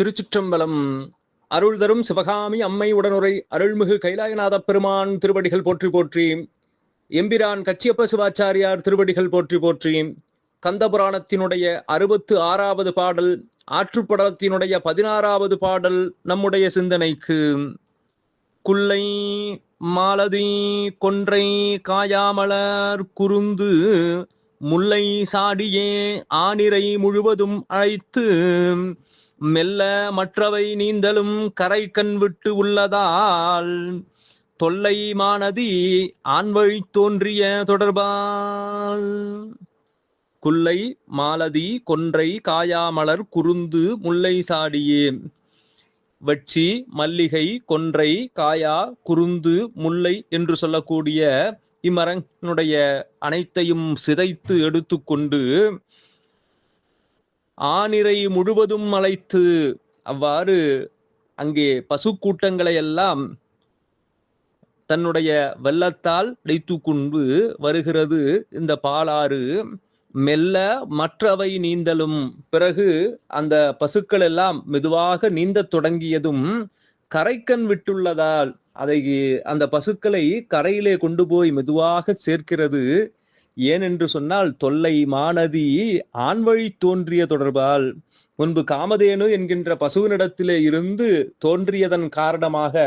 திருச்சிற்றம்பலம். அருள் தரும் சிவகாமி அம்மை உடனுரை அருள்மிகு கைலாயநாத பெருமான் திருவடிகள் போற்றி போற்றி. எம்பிரான் கச்சியப்ப சிவாச்சாரியார் திருவடிகள் போற்றி போற்றி. கந்தபுராணத்தினுடைய அறுபத்து ஆறாவது பாடல் ஆற்றுப்படலத்தினுடைய பதினாறாவது பாடல் நம்முடைய சிந்தனைக்கு. குல்லை மாலதி கொன்றை காயாமலர் குருந்து முல்லை சாடியே ஆனிரை முழுவதும் அழைத்து மெல்ல மற்றவை நீந்தலும் கரை கண் விட்டு உள்ளதால் தொல்லை மானதி ஆண்வழி தோன்றிய தொடர்பால். குல்லை மாலதி கொன்றை காயாமலர் குருந்து முல்லை சாடியே. வெட்சி மல்லிகை கொன்றை காயா குருந்து முல்லை என்று சொல்லக்கூடிய இம்மரங்களுடைய அனைத்தையும் சிதைத்து எடுத்துக்கொண்டு ஆனிரை முழுவதும் அழைத்து அவ்வாறு அங்கே பசுக்கூட்டங்களை எல்லாம் தன்னுடைய வெள்ளத்தால் அடைத்து கொண்டு வருகிறது. இந்த பாலாறு மெல்ல மற்றவை நீந்தலும். பிறகு அந்த பசுக்கள் எல்லாம் மெதுவாக நீந்தத் தொடங்கியதும் கரைக்கண் விட்டுள்ளதால் அதை அந்த பசுக்களை கரையிலே கொண்டு போய் மெதுவாக சேர்க்கிறது. ஏனென்று சொன்னால் தொல்லை மானதி ஆண்வழி தோன்றிய தொடர்பால் முன்பு காமதேனு என்கின்ற பசுவினிடத்திலே இருந்து தோன்றியதன் காரணமாக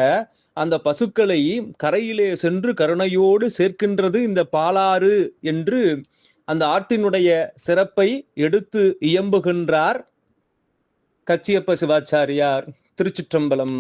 அந்த பசுக்களை கரையிலே சென்று கருணையோடு சேர்க்கின்றது இந்த பாலாறு என்று அந்த ஆட்டினுடைய சிறப்பை எடுத்து இயம்புகின்றார் கச்சியப்ப சிவாச்சாரியார் திருச்சிற்றம்பலம்.